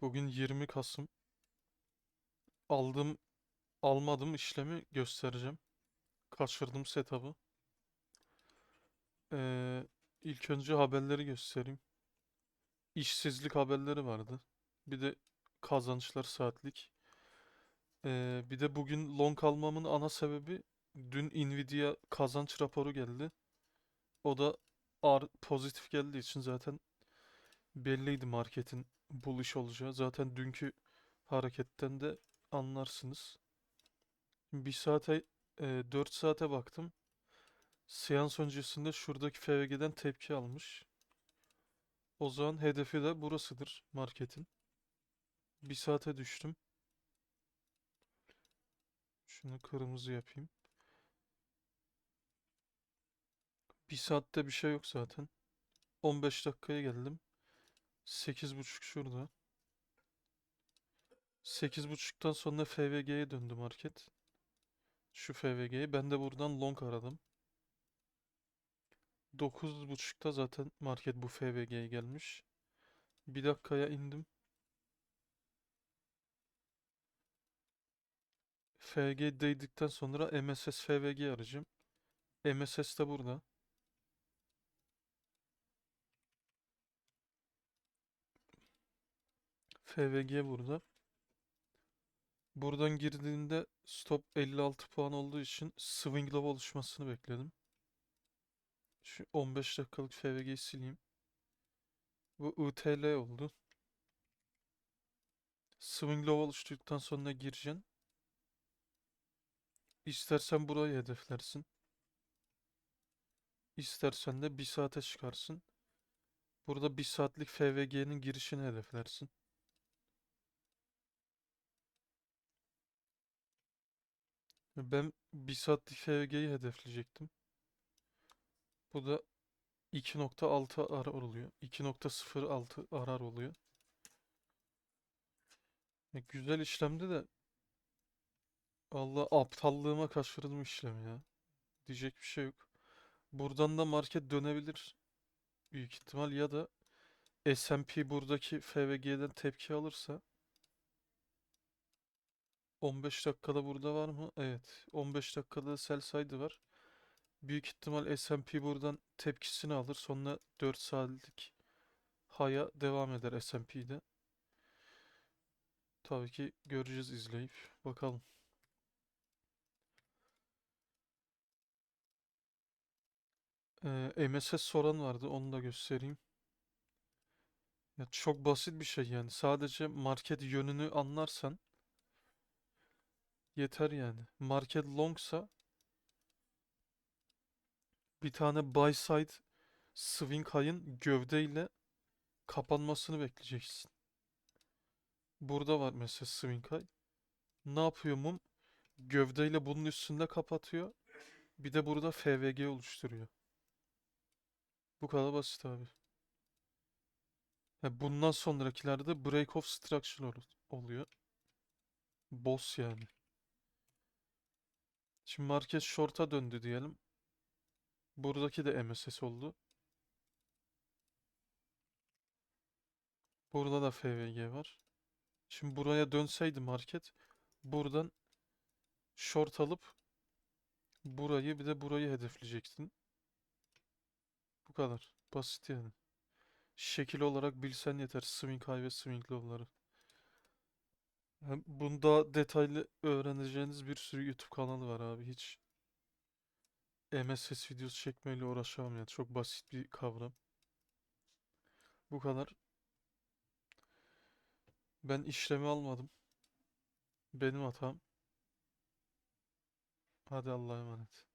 Bugün 20 Kasım. Aldım, almadım işlemi göstereceğim. Kaçırdım setup'ı. Ee, ilk önce haberleri göstereyim. İşsizlik haberleri vardı. Bir de kazançlar saatlik. Ee, bir de bugün long almamın ana sebebi dün Nvidia kazanç raporu geldi. O da pozitif geldiği için zaten belliydi marketin bullish olacağı. Zaten dünkü hareketten de anlarsınız. Bir saate, e, 4 saate baktım. Seans öncesinde şuradaki FVG'den tepki almış. O zaman hedefi de burasıdır marketin. Bir saate düştüm. Şunu kırmızı yapayım. Bir saatte bir şey yok zaten. 15 dakikaya geldim. 8.30 şurada. 8.30'dan sonra FVG'ye döndü market. Şu FVG'yi. Ben de buradan long aradım. 9.30'da zaten market bu FVG'ye gelmiş. Bir dakikaya indim. FG değdikten sonra MSS FVG arayacağım. MSS de burada. FVG burada. Buradan girdiğinde stop 56 puan olduğu için swing low oluşmasını bekledim. Şu 15 dakikalık FVG'yi sileyim. Bu ITL oldu. Swing low oluşturduktan sonra gireceksin. İstersen burayı hedeflersin. İstersen de 1 saate çıkarsın. Burada 1 saatlik FVG'nin girişini hedeflersin. Ben 1 saatlik FVG'yi hedefleyecektim. Bu da 2.6 arar oluyor. 2.06 arar oluyor. Ya güzel işlemdi de Allah aptallığıma kaçırdım işlemi ya. Diyecek bir şey yok. Buradan da market dönebilir. Büyük ihtimal ya da S&P buradaki FVG'den tepki alırsa 15 dakikada burada var mı? Evet. 15 dakikada sell side'ı var. Büyük ihtimal S&P buradan tepkisini alır. Sonra 4 saatlik haya devam eder S&P'de. Tabii ki göreceğiz izleyip. Bakalım. Ee, MSS soran vardı. Onu da göstereyim. Ya çok basit bir şey yani. Sadece market yönünü anlarsan yeter yani. Market longsa bir tane buy side swing high'ın gövdeyle kapanmasını bekleyeceksin. Burada var mesela swing high. Ne yapıyor mum? Gövdeyle bunun üstünde kapatıyor. Bir de burada FVG oluşturuyor. Bu kadar basit abi. Ha, bundan sonrakilerde break of structure ol- oluyor. Boss yani. Şimdi market short'a döndü diyelim. Buradaki de MSS oldu. Burada da FVG var. Şimdi buraya dönseydi market buradan short alıp burayı bir de burayı hedefleyeceksin. Bu kadar. Basit yani. Şekil olarak bilsen yeter. Swing high ve swing low'ları. Hem bunda detaylı öğreneceğiniz bir sürü YouTube kanalı var abi. Hiç MSS videosu çekmeyle uğraşamam yani. Çok basit bir kavram. Bu kadar. Ben işlemi almadım. Benim hatam. Hadi Allah'a emanet.